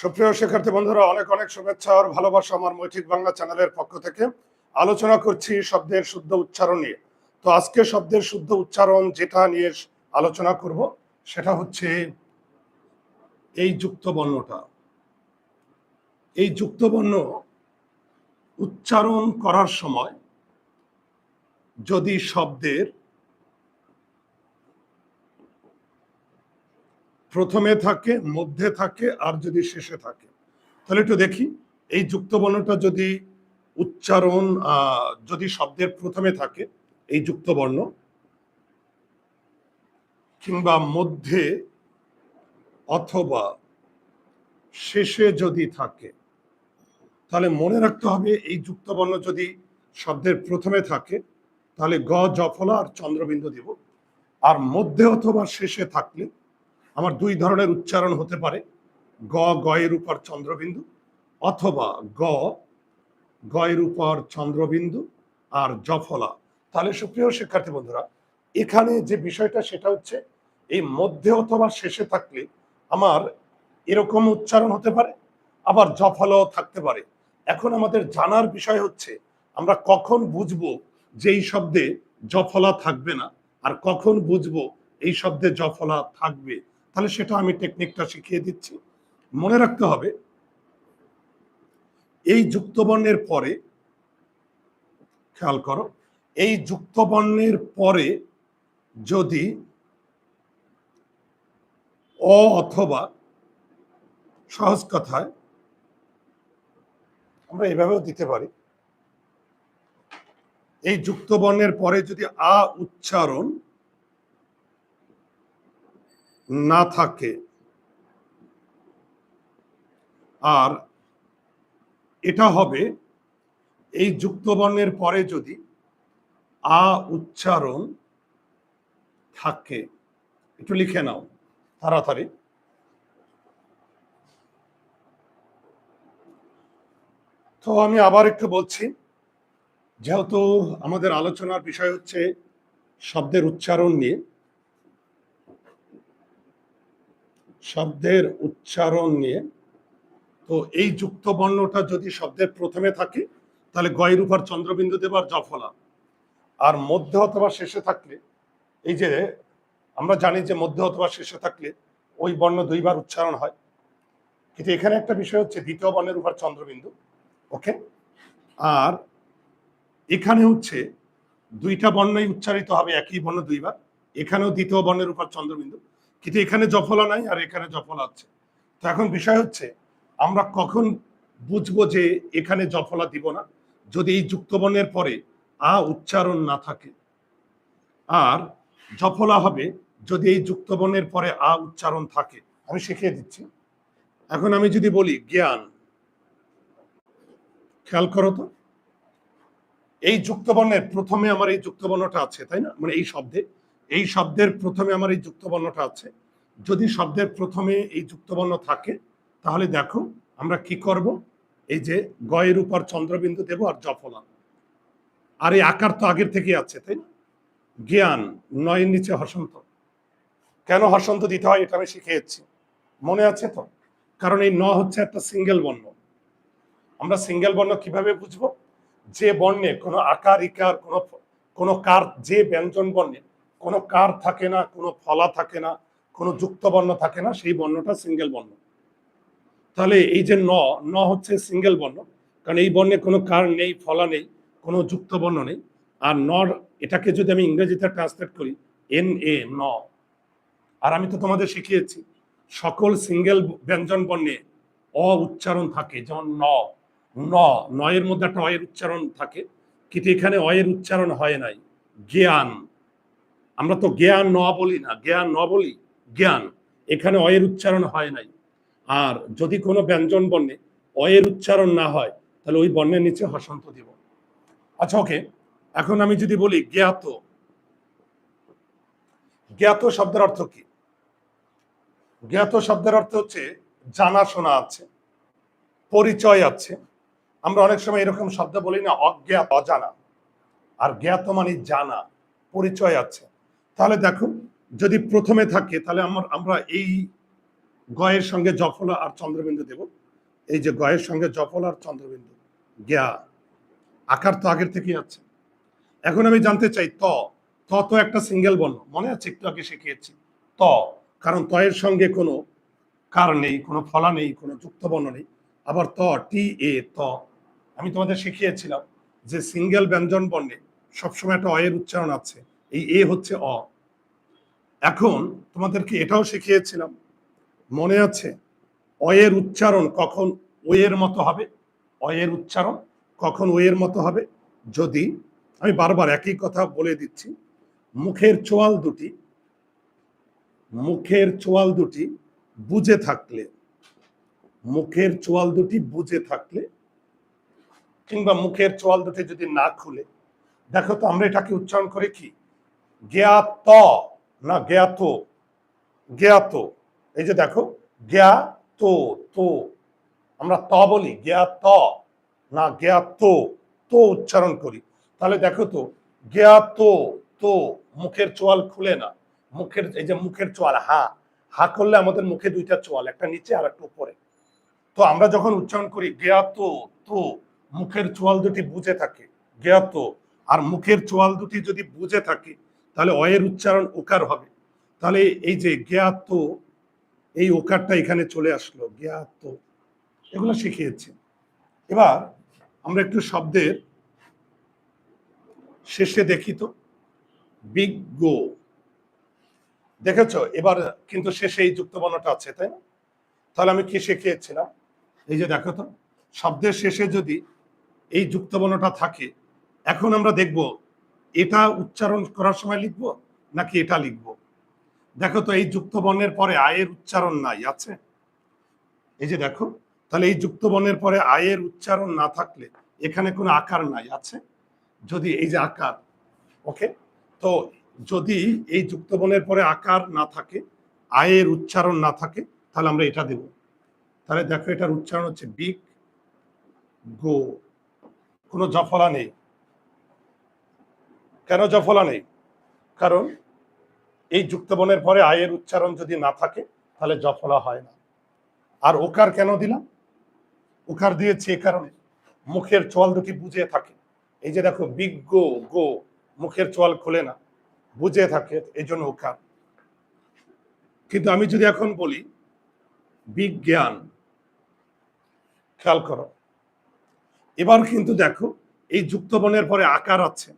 সুপ্রিয় শিক্ষার্থী বন্ধুরা, অনেক অনেক শুভেচ্ছা আর ভালোবাসা আমার মৈঠিক বাংলা চ্যানেলের পক্ষ থেকে। আলোচনা করছি শব্দের শুদ্ধ উচ্চারণ নিয়ে। তো আজকে শব্দের শুদ্ধ উচ্চারণ যেটা নিয়ে আলোচনা করব, সেটা হচ্ছে এই যুক্ত বর্ণটা। এই যুক্ত বর্ণ উচ্চারণ করার সময় যদি শব্দের প্রথমে থাকে, মধ্যে থাকে আর যদি শেষে থাকে। তাহলে একটু দেখি, এই যুক্ত বর্ণটা যদি উচ্চারণ যদি শব্দের প্রথমে থাকে, এই যুক্ত বর্ণ কিংবা মধ্যে অথবা শেষে যদি থাকে, তাহলে মনে রাখতে হবে এই যুক্ত বর্ণ যদি শব্দের প্রথমে থাকে, তাহলে গ জফলা আর চন্দ্রবিন্দু দিব। আর মধ্যে অথবা শেষে থাকলে আমার দুই ধরনের উচ্চারণ হতে পারে। গ, গয়ের উপর চন্দ্রবিন্দু অথবা গ, গয়ের উপর চন্দ্রবিন্দু আর জফলা তাহলে সুপ্রিয় শিক্ষার্থী বন্ধুরা, এখানে যে বিষয়টা সেটা হচ্ছে, এই মধ্যে অথবা শেষে থাকলে আমার এরকম উচ্চারণ হতে পারে, আবার জফলাও থাকতে পারে। এখন আমাদের জানার বিষয় হচ্ছে, আমরা কখন বুঝব যে এই শব্দে জফলা থাকবে না, আর কখন বুঝব এই শব্দে জফলা থাকবে? তাহলে সেটা আমি টেকনিকটা শিখিয়ে দিচ্ছি। মনে রাখতে হবে, এই যুক্তবর্ণের পরে, খেয়াল করো, এই যুক্তবর্ণের পরে যদি অ অথবা সহজ কথায়, আমরা এভাবেও দিতে পারি, এই যুক্তবর্ণের পরে যদি আ উচ্চারণ না থাকে। আর এটা হবে এই যুক্তবর্ণের পরে যদি আ উচ্চারণ থাকে, একটু লিখে নাও তাড়াতাড়ি। তো আমি আবার একটু বলছি, যেহেতু আমাদের আলোচনার বিষয় হচ্ছে শব্দের উচ্চারণ নিয়ে শব্দের উচ্চারণ নিয়ে। তো এই যুক্ত বর্ণটা যদি শব্দের প্রথমে থাকে, তাহলে গয়ের উপর চন্দ্রবিন্দু দেবার জফলা। আর মধ্যে অথবা শেষে থাকলে, এই যে আমরা জানি যে মধ্যে অথবা শেষে থাকলে ওই বর্ণ দুইবার উচ্চারণ হয়। কিন্তু এখানে একটা বিষয় হচ্ছে দ্বিতীয় বর্ণের উপর চন্দ্রবিন্দু, ওকে? আর এখানে হচ্ছে দুইটা বর্ণই উচ্চারিত হবে, একই বর্ণ দুইবার। এখানেও দ্বিতীয় বর্ণের উপর চন্দ্রবিন্দু। কিন্তু এখানে জফলা নাই আর এখানে জফলা আছে। তো এখন বিষয় হচ্ছে, আমরা কখন বুঝব যে এখানে জফলা দিব না? যদি এই যুক্তবর্ণের পরে আ উচ্চারণ না থাকে, আর জফলা হবে যদি এই যুক্তবর্ণের পরে আ উচ্চারণ থাকে। আমি শিখিয়ে দিচ্ছি। এখন আমি যদি বলি জ্ঞান, খেয়াল করো তো। এই যুক্তবর্ণের প্রথমে আমার এই যুক্তবর্ণটা আছে, তাই না? মানে এই শব্দে। এই শব্দের প্রথমে আমার এই যুক্তবর্ণটা আছে। যদি শব্দের প্রথমে এই যুক্তবর্ণ থাকে, তাহলে দেখো আমরা কি করব? এই যে গয়ের উপর চন্দ্রবিন্দু দেব আর জফলা। আর এই আকার তো আগের থেকে আছে, তাই জ্ঞান, নয়ের নিচে হসন্ত। কেন হসন্ত দিতে হয় এটা আমি শিখিয়েছি। মনে আছে তো? কারণ এই ন হচ্ছে একটা সিঙ্গেল বর্ণ। আমরা সিঙ্গেল বর্ণ কীভাবে বুঝব? যে বর্ণে কোনো আকার, ইকার, কোনো কোনো কার যে ব্যঞ্জন বর্ণে কোনো কার থাকে না, কোনো ফলা থাকে না, কোনো যুক্ত বর্ণ থাকে না, সেই বর্ণটা সিঙ্গেল বর্ণ। তাহলে এই যে ন ন হচ্ছে সিঙ্গেল বর্ণ, কারণ এই বর্ণে কোনো কার নেই, ফলা নেই, কোনো যুক্ত বর্ণ নেই। আর নর, এটাকে যদি আমি ইংরেজিতে ট্রান্সলেট করি, এন এ, ন। আর আমি তো তোমাদের শিখিয়েছি, সকল সিঙ্গেল ব্যঞ্জন বর্ণে অ উচ্চারণ থাকে, যেমন ন ন, নয়ের মধ্যে একটা অয়ের উচ্চারণ থাকে, কিন্তু এখানে অয়ের উচ্চারণ হয় নাই, জ্ঞান। আমরা তো জ্ঞান ন বলি না, জ্ঞান ন বলি, জ্ঞান। এখানে অয়ের উচ্চারণ হয় নাই। আর যদি কোনো ব্যঞ্জন বর্ণে অয়ের উচ্চারণ না হয়, তাহলে ওই বর্ণের নিচে হসন্ত দিব। আচ্ছা ওকে। এখন আমি যদি বলি জ্ঞাত। জ্ঞাত শব্দের অর্থ কি? জ্ঞাত শব্দের অর্থ হচ্ছে জানাশোনা আছে, পরিচয় আছে। আমরা অনেক সময় এরকম শব্দ বলি না, অজ্ঞাত, অজানা। আর জ্ঞাত মানে জানা, পরিচয় আছে। তাহলে দেখো, যদি প্রথমে থাকে, তাহলে আমার, আমরা এই গয়ের সঙ্গে জফলা আর চন্দ্রবিন্দু দেব। এই যে গয়ের সঙ্গে জফলা আর চন্দ্রবিন্দু জ্ঞা আকার তো আগের থেকেই আছে। এখন আমি জানতে চাই, ত ত তো একটা সিঙ্গেল বর্ণ, মনে আছে একটু আগে শিখিয়েছি। ত, কারণ ত এর সঙ্গে কোনো কার নেই, কোনো ফলা নেই, কোনো যুক্ত বর্ণ নেই। আবার ত, টি, এ, ত। আমি তোমাদের শিখিয়েছিলাম যে সিঙ্গেল ব্যঞ্জন বর্ণে সবসময় একটা অয়ের উচ্চারণ আছে। এই এ হচ্ছে অ। এখন তোমাদেরকে এটাও শিখিয়েছিলাম। মনে আছে, অয়ের উচ্চারণ কখন ওয়ের মতো হবে? অয়ের উচ্চারণ কখন ওয়ের মতো হবে? যদি, আমি বারবার একই কথা বলে দিচ্ছি, মুখের চোয়াল দুটি, মুখের চোয়াল দুটি বুঝে থাকলে, মুখের চোয়াল দুটি বুঝে থাকলে, কিংবা মুখের চোয়াল দুটি যদি না খুলে, দেখো তো আমরা এটাকে উচ্চারণ করে কি? জ্ঞাত না জ্ঞাত জ্ঞাত এই যে দেখো জ্ঞাত তো আমরা ত বলি জ্ঞাত না জ্ঞাত তো উচ্চারণ করি। তাহলে দেখো তো জ্ঞাত তো মুখের চোয়াল খুলে না। মুখের, এই যে মুখের চোয়াল, হা। হা করলে আমাদের মুখে দুইটা চোয়াল, একটা নিচে আর একটা উপরে। তো আমরা যখন উচ্চারণ করি জ্ঞাত তো মুখের চোয়াল দুটি বুঝে থাকে। জ্ঞাত আর মুখের চোয়াল দুটি যদি বুঝে থাকে তাহলে অয়ের উচ্চারণ ওকার হবে। তাহলে এই যে জ্ঞাত, এই ওকারটা এখানে চলে আসলো, জ্ঞাত, এগুলো শিখিয়েছি। এবার আমরা একটু শব্দের শেষে দেখি তো। বিজ্ঞ। দেখেছ? এবার কিন্তু শেষে এই যুক্ত বর্ণটা আছে, তাই না? তাহলে আমি কি শিখিয়েছিলাম? এই যে দেখো তো, শব্দের শেষে যদি এই যুক্ত বর্ণটা থাকে, এখন আমরা দেখব এটা উচ্চারণ করার সময় লিখব নাকি এটা লিখব? দেখো তো, এই যুক্ত বর্ণের পরে আয়ের উচ্চারণ নাই, আছে? এই যে দেখো, তাহলে এই যুক্ত বর্ণের পরে আয়ের উচ্চারণ না থাকলে এখানে কোনো আকার নাই, আছে? যদি এই যে আকার, ওকে? তো যদি এই যুক্ত বর্ণের পরে আকার না থাকে, আয়ের উচ্চারণ না থাকে, তাহলে আমরা এটা দেব। তাহলে দেখো, এটার উচ্চারণ হচ্ছে বিগ গো। কোনো জফলা নেই। কেন জফলা নেই? কারণ এই যুক্তবনের পরে আয়ের উচ্চারণ যদি না থাকে, তাহলে জফলা হয় না। আর ওকার কেন দিলাম? ওকার দিয়েছি এ কারণে। মুখের চোয়াল দুটি বুঝে থাকে। এই যে দেখো, বিগ গো মুখের চোয়াল খোলে না, বুঝে থাকে, এই জন্য ওকার। কিন্তু আমি যদি এখন বলি বিজ্ঞান খেয়াল করো। এবার কিন্তু দেখো, এই যুক্তবনের পরে আকার আছে।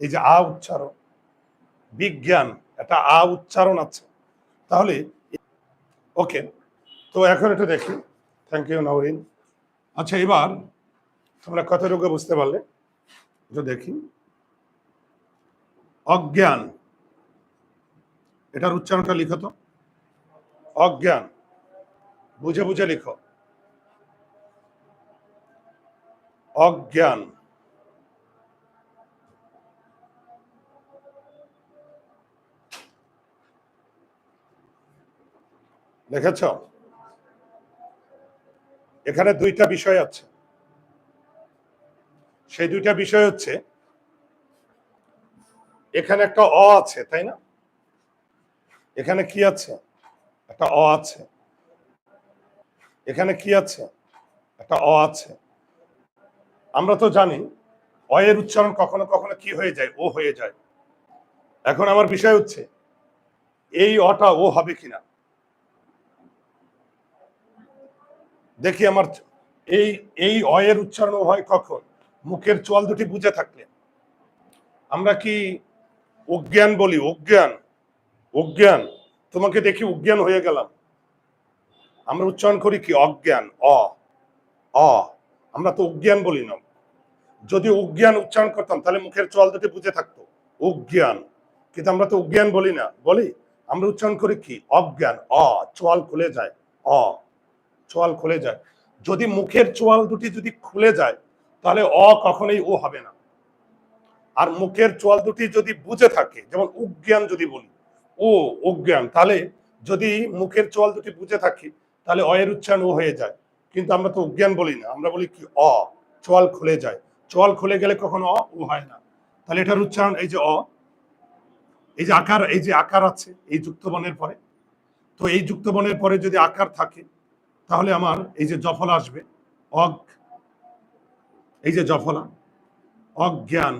এই যে আ উচ্চারণ, বিজ্ঞান, একটা আ উচ্চারণ আছে। তাহলে ওকে, তো এখন একটু দেখি। থ্যাংক ইউ নওরিন আচ্ছা এবার তোমরা কত রোগে বুঝতে পারলে? একটু দেখি। অজ্ঞান। এটার উচ্চারণটা লিখো তো। অজ্ঞান। বুঝে বুঝে লিখো। অজ্ঞান। দেখেছ? এখানে দুইটা বিষয় আছে। সেই দুইটা বিষয় হচ্ছে, এখানে একটা অ আছে, তাই না? এখানে কি আছে? একটা অ আছে। এখানে কি আছে? একটা অ আছে। আমরা তো জানি অয়ের উচ্চারণ কখনো কখনো কি হয়ে যায়? ও হয়ে যায়। এখন আমার বিষয় হচ্ছে, এই অটা ও হবে কিনা? দেখি আমার এই এই অয়ের উচ্চারণ হয় কখন? মুখের চোয়াল দুটি বুঝে থাকলে। আমরা কি অজ্ঞান বলি? অজ্ঞান। অজ্ঞান। তোমাকে দেখি অজ্ঞান হয়ে গেলাম। আমরা উচ্চারণ করি কি? অজ্ঞান। অ। অ। আমরা তো অজ্ঞান বলি না। যদি অজ্ঞান উচ্চারণ করতাম, তাহলে মুখের চোয়াল দুটি বুঝে থাকতো। অজ্ঞান। কিন্তু আমরা তো অজ্ঞান বলি না। বলি? আমরা উচ্চারণ করি কি? অজ্ঞান। অ। চোয়াল খুলে যায়। অ। চোয়াল খুলে যায়। যদি মুখের চোয়াল দুটি যদি খুলে যায়, তাহলে অ কখনোই ও হবে না। আর মুখের চোয়াল দুটি যদি বুঝে থাকে, যেমন উজ্ঞান যদি বলি, ও অজ্ঞান তাহলে যদি মুখের চোয়াল দুটি বুঝে থাকি, তাহলে অয়ের উচ্চারণ ও হয়ে যায়। কিন্তু আমরা তো অজ্ঞান বলি না, আমরা বলি কি অ, চোয়াল খুলে যায়। চোয়াল খুলে গেলে কখনো অ, ও হয় না। তাহলে এটার উচ্চারণ এই যে অ, এই যে আকার, এই যে আকার আছে, এই যুক্ত বনের পরে। তো এই যুক্তবর্ণের পরে যদি আকার থাকে তাহলে আমার এই যে জফলা আসবে, অগ, এই যে জফলা অজ্ঞান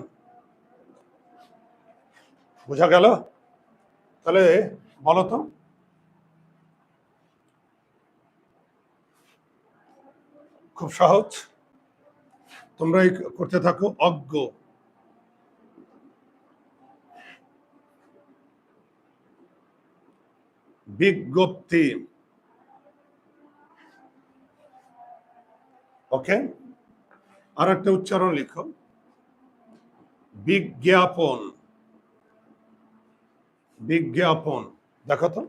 বোঝা গেল? তাহলে বলো তো। খুব সহজ। তোমরা এই করতে থাকো অজ্ঞ। বিজ্ঞপ্তি। ওকে? আর একটা উচ্চারণ লিখো। বিজ্ঞাপন। বিজ্ঞাপন। দেখো তো।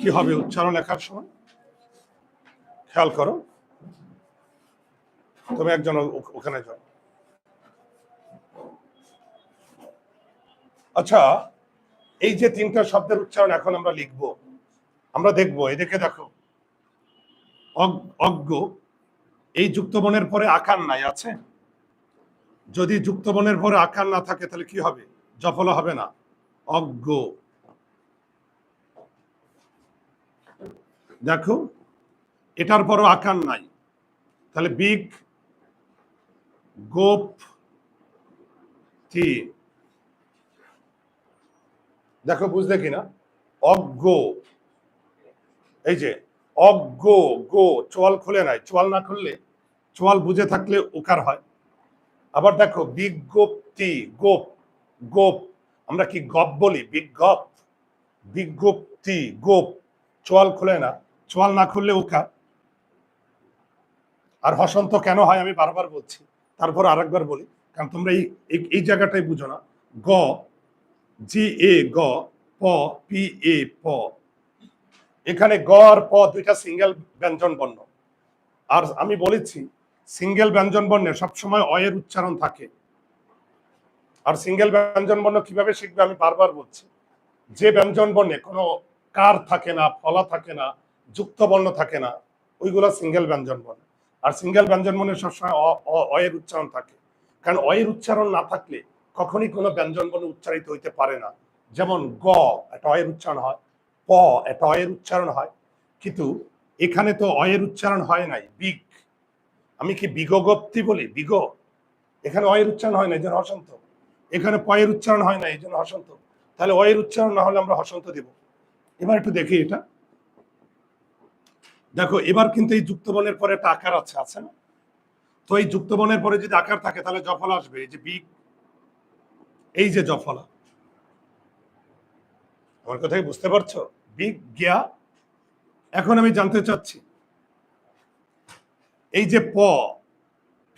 কি হবে উচ্চারণ লেখার সময়? খেয়াল করো। তুমি একজন ওখানে যাও। আচ্ছা এই যে তিনটা শব্দের উচ্চারণ এখন আমরা লিখব। আমরা দেখব এদিকে দেখো অজ্ঞ, এই যুক্তবনের পরে আকার নাই, আছে? যদি যুক্তবনের পরে আকার না থাকে, তাহলে কি হবে? জফলা হবে না। অজ্ঞ। দেখো, এটার পরও আকার নাই। তাহলে বিগ, গোপ, টি। দেখো, বুঝলে কিনা? অজ্ঞ। এই যে অজ্ঞ গো চোয়াল খুলে নাই। চোয়াল না খুললে, চোয়াল বুঝে থাকলে উকার হয়। আবার দেখো, বিজ্ঞপ্তি, গোপ গোপ, আমরা কি গপ বলি? বিজ্ঞপ, বিজ্ঞপ্তি, গোপ, চোয়াল খুলে না। চোয়াল না খুললে উকার আর হসন্ত কেন হয় আমি বারবার বলছি, তারপর আরেকবার বলি, কারণ তোমরা এই, এই- এই জায়গাটাই বুঝো না। গ, জি, এ, গ, প, পি, এ, প এখানে গ আর প দুইটা সিঙ্গেল ব্যঞ্জন বর্ণ। আর আমি বলেছি, সিঙ্গেল ব্যঞ্জন বর্ণে সবসময় অয়ের উচ্চারণ থাকে। আর সিঙ্গেল ব্যঞ্জন বর্ণ কীভাবে শিখবে আমি বারবার বলছি। যে ব্যঞ্জন বর্ণে কোনো কার থাকে না, ফলা থাকে না, যুক্ত বর্ণ থাকে না, ওইগুলো সিঙ্গেল ব্যঞ্জন বর্ণ। আর সিঙ্গেল ব্যঞ্জন বর্ণে সবসময় অয়ের উচ্চারণ থাকে। কারণ অয়ের উচ্চারণ না থাকলে কখনই কোনো ব্যঞ্জন বর্ণ উচ্চারিত হইতে পারে না। যেমন গ, একটা অয়ের উচ্চারণ হয়। প একটা অয়ের উচ্চারণ হয়। কিন্তু এখানে তো অয়ের উচ্চারণ হয় নাই, বিগ। আমি কি বিগগপ্তি বলি? বিগ। এখানে অয়ের উচ্চারণ হয় না, এই জন্য হসন্ত। এখানে পয়ের উচ্চারণ হয় না, এই জন্য হসন্ত। তাহলে অয়ের উচ্চারণ না হলে আমরা হসন্ত দেব। এবার একটু দেখি এটা। দেখো, এবার কিন্তু এই যুক্তবনের পরে একটা আকার আছে আছে না? তো এই যুক্তবনের পরে যদি আকার থাকে, তাহলে জফলা আসবে। এই যে বিগ, এই যে জফলা। আমার কথা বুঝতে পারছ? গিয়া এখন আমি জানতে চাচ্ছি, এই যে প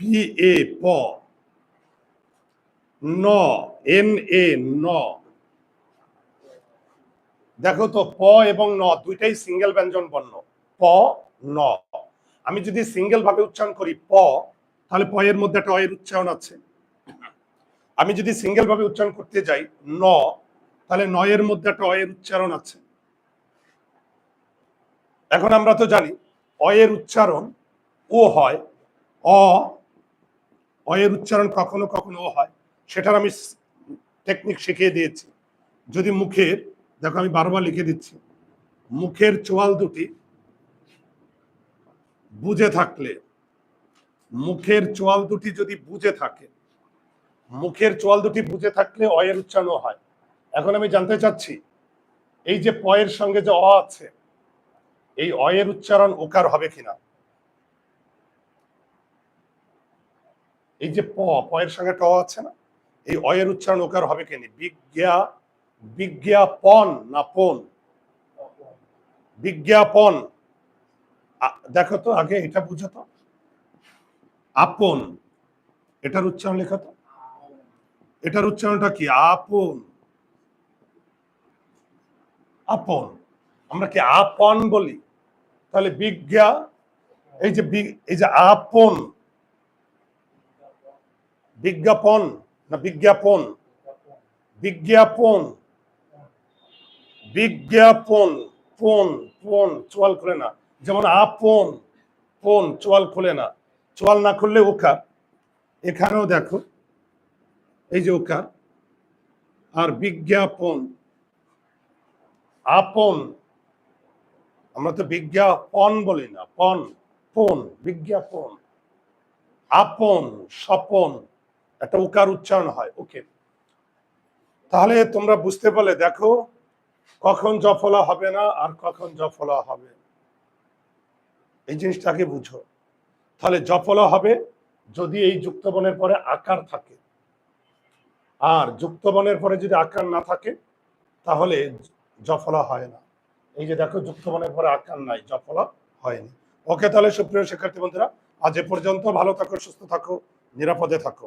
পি এ প ন এন এ ন। দেখো তো, প এবং ন, দুইটাই সিঙ্গেল ব্যঞ্জন বর্ণ। প, ন। আমি যদি সিঙ্গেল ভাবে উচ্চারণ করি, প, তাহলে প এর মধ্যে একটা অয়ের উচ্চারণ আছে। আমি যদি সিঙ্গেল ভাবে উচ্চারণ করতে যাই, ন তাহলে নয়ের মধ্যে একটা অয়ের উচ্চারণ আছে। এখন আমরা তো জানি, অয়ের উচ্চারণ ও হয়, অ, অয়ের উচ্চারণ কখনো কখনো ও হয়, সেটার আমি টেকনিক শিখিয়ে দিয়েছি। যদি মুখের, দেখো আমি বারবার লিখে দিচ্ছি, মুখের চোয়াল দুটি বুঝে থাকলে, মুখের চোয়াল দুটি যদি বুঝে থাকে, মুখের চোয়াল দুটি বুঝে থাকলে অয়ের উচ্চারণ হয়। এখন আমি জানতে চাচ্ছি, এই যে পয়ের সঙ্গে যে অ আছে, এই অয়ের উচ্চারণ ওকার হবে কিনা? এই যে প, পয়ের সঙ্গে ট আছে না? এই অয়ের উচ্চারণ ওকার হবে কিনা? বিজ্ঞা, বিজ্ঞাপন না পন বিজ্ঞাপন। দেখো তো আগে এটা বুঝো তো। আপন, এটার উচ্চারণ লেখা তো। এটার উচ্চারণটা কি? আপন। আপন। আমরা কি আপন বলি? তাহলে বিজ্ঞা, এই যে এই যে আপন, বিজ্ঞাপন না বিজ্ঞাপন? বিজ্ঞাপন। বিজ্ঞাপন, পন পন, চোয়াল খুলে না। যেমন আপন, পন, চোয়াল খুলে না। চোয়াল না খুললে ওকার এখানেও দেখো, এই যে ওকার আর বিজ্ঞাপন। আপন। আমরা তো বিজ্ঞাপন বলি না, পন পন বিজ্ঞাপন। আপন, স্বপন, একটা উকার উচ্চারণ হয়, ওকে। তাহলে তোমরা বুঝতে পারলে, দেখো, কখন জফলা হবে না আর কখন জফলা হবে। এই জিনিসটাকে বুঝো। তাহলে জফলা হবে যদি এই যুক্তবনের পরে আকার থাকে। আর যুক্তবনের পরে যদি আকার না থাকে, তাহলে জফলা হয় না। এই যে দেখো যুক্তমানের পরে আকার নাই, জফলা হয়নি। ওকে তাহলে সুপ্রিয় শিক্ষার্থী বন্ধুরা, আজ এ পর্যন্ত ভালো থাকো, সুস্থ থাকো, নিরাপদে থাকো।